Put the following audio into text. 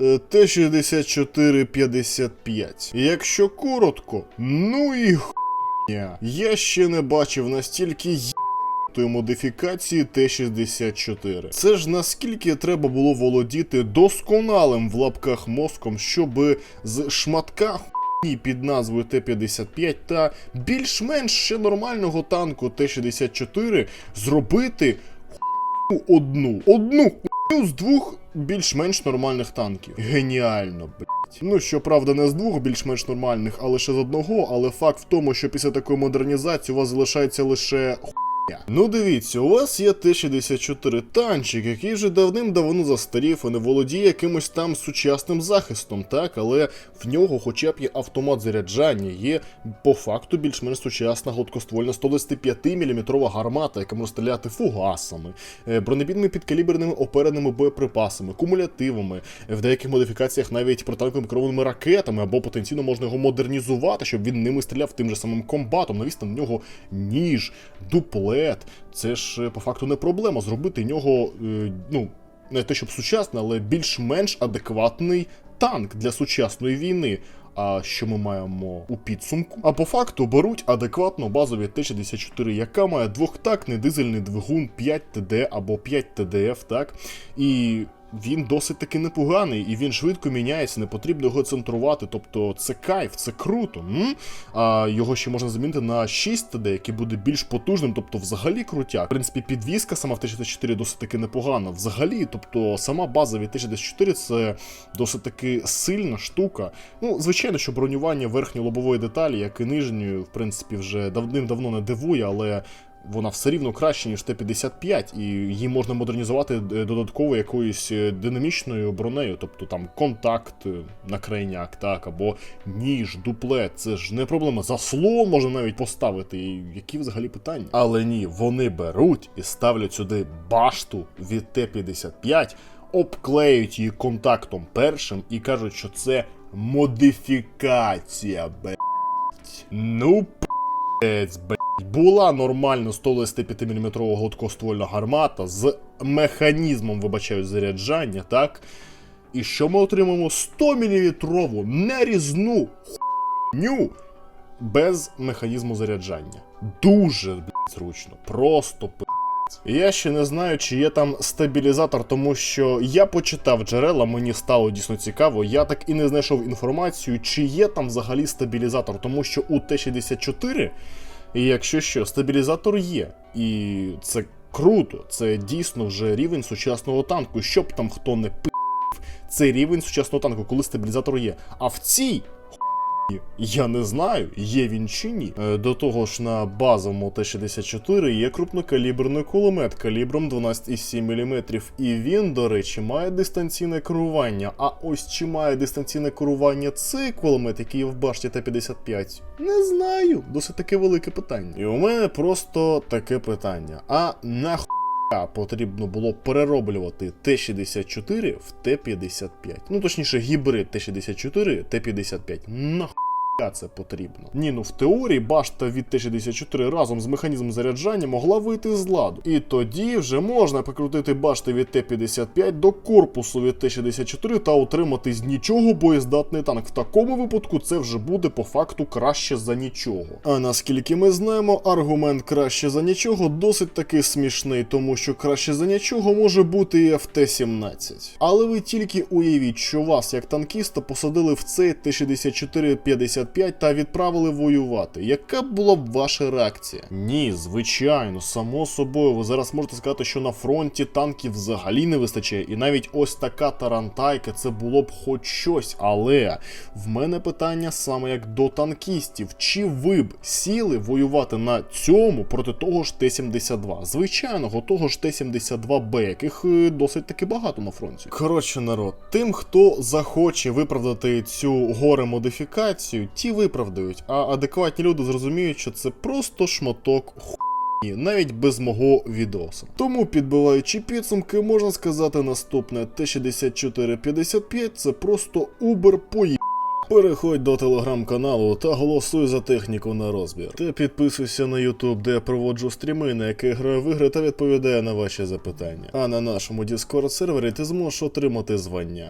Е, Т-64-55. Якщо коротко, ну і хуйня. Я ще не бачив настільки ї**тої модифікації Т-64. Це ж наскільки треба було володіти досконалим в лапках мозком, щоб з шматка хуйні під назвою Т-55 та більш-менш ще нормального танку Т-64 зробити хуйню одну. Одну хуйню з двох більш-менш нормальних танків. Геніально, блять. Ну, щоправда, не з двох більш-менш нормальних, а лише з одного, але факт в тому, що після такої модернізації у вас залишається лише. Ну дивіться, у вас є Т-64 танчик, який вже давним-давно застарів і не володіє якимось там сучасним захистом, так, але в нього хоча б є автомат заряджання, є по факту більш-менш сучасна гладкоствольна 125 мм гармата, яка може стріляти фугасами, е, бронебійними підкаліберними опереними боєприпасами, кумулятивами, в деяких модифікаціях навіть протитанковими керованими ракетами, або потенційно можна його модернізувати, щоб він ними стріляв тим же самим комбатом, навісти на нього ніж, дуплет. Це ж е, по факту не проблема зробити нього, е, ну, не те щоб сучасний, але більш-менш адекватний танк для сучасної війни. А що ми маємо у підсумку? А по факту беруть адекватно базові Т-64, яка має двохтактний дизельний двигун 5 ТД або 5 ТДФ, так? І він досить таки непоганий, і він швидко міняється, не потрібно його центрувати. Тобто це кайф, це круто. М? А його ще можна замінити на 6 ТД, який буде більш потужним, тобто взагалі крутяк. В принципі, підвізка сама в Т-64 досить таки непогана. Взагалі, тобто сама база від Т-64 це досить таки сильна штука. Ну, звичайно, що бронювання верхньої лобової деталі, як і нижньої, в принципі, вже давним-давно не дивує, але. Вона все рівно краще, ніж Т-55, і її можна модернізувати е, додатково якоюсь е, динамічною бронею, тобто там контакт е, на крайняк, так, або ніж, дуплет. Це ж не проблема. Заслон можна навіть поставити. І які взагалі питання? Але ні, вони беруть і ставлять сюди башту від Т-55, обклеюють її контактом першим і кажуть, що це модифікація, блять. Ну, п***ець, блять. Була нормально 125 мм гладкоствольна гармата з механізмом, вибачаю, заряджання, так? І що ми отримаємо 100 мм нарізну хуйню без механізму заряджання. Дуже блядь, зручно, просто пи. Я ще не знаю, чи є там стабілізатор, тому що я почитав джерела, мені стало дійсно цікаво. Я так і не знайшов інформацію, чи є там взагалі стабілізатор, тому що у Т-64, і якщо що, стабілізатор є. І це круто, це дійсно вже рівень сучасного танку. Щоб там хто не пи***, це рівень сучасного танку, коли стабілізатор є. А в цій я не знаю, є він чи ні. Е, До того ж, на базовому Т-64 є крупнокаліберний кулемет калібром 12,7 мм. І він, до речі, має дистанційне керування. А ось чи має дистанційне керування цей кулемет, який є в башті Т-55? Не знаю. Досить таке велике питання. І у мене просто таке питання: а нахуй потрібно було перероблювати Т-64 в Т-55. Ну точніше, гібрид Т-64, Т-55. Нахуй. Це потрібно. Ні, ну в теорії башта від Т-64 разом з механізмом заряджання могла вийти з ладу. І тоді вже можна прикрутити башти від Т-55 до корпусу від Т-64 та отримати з нічого боєздатний танк. В такому випадку це вже буде по факту краще за нічого. А наскільки ми знаємо, аргумент краще за нічого досить таки смішний, тому що краще за нічого може бути і ФТ-17. Але ви тільки уявіть, що вас, як танкіста, посадили в цей Т-64-55 та відправили воювати. Яка була б ваша реакція? Ні, звичайно, само собою, ви зараз можете сказати, що на фронті танків взагалі не вистачає, і навіть ось така тарантайка це було б хоч щось. Але в мене питання саме як до танкістів: чи ви б сіли воювати на цьому проти того ж Т-72? Звичайного того ж Т-72Б, яких е, досить таки багато на фронті. Коротше, народ, тим, хто захоче виправдати цю горе модифікацію, ті виправдають, а адекватні люди зрозуміють, що це просто шматок хуйні, навіть без мого відосу. Тому, підбиваючи підсумки, можна сказати наступне: Т-6455 це просто убер поїб. Переходь до телеграм-каналу та голосуй за техніку на розбір. Та підписуйся на YouTube, де я проводжу стріми, на яких граю в ігри та відповідаю на ваші запитання. А на нашому Discord сервері ти зможеш отримати звання.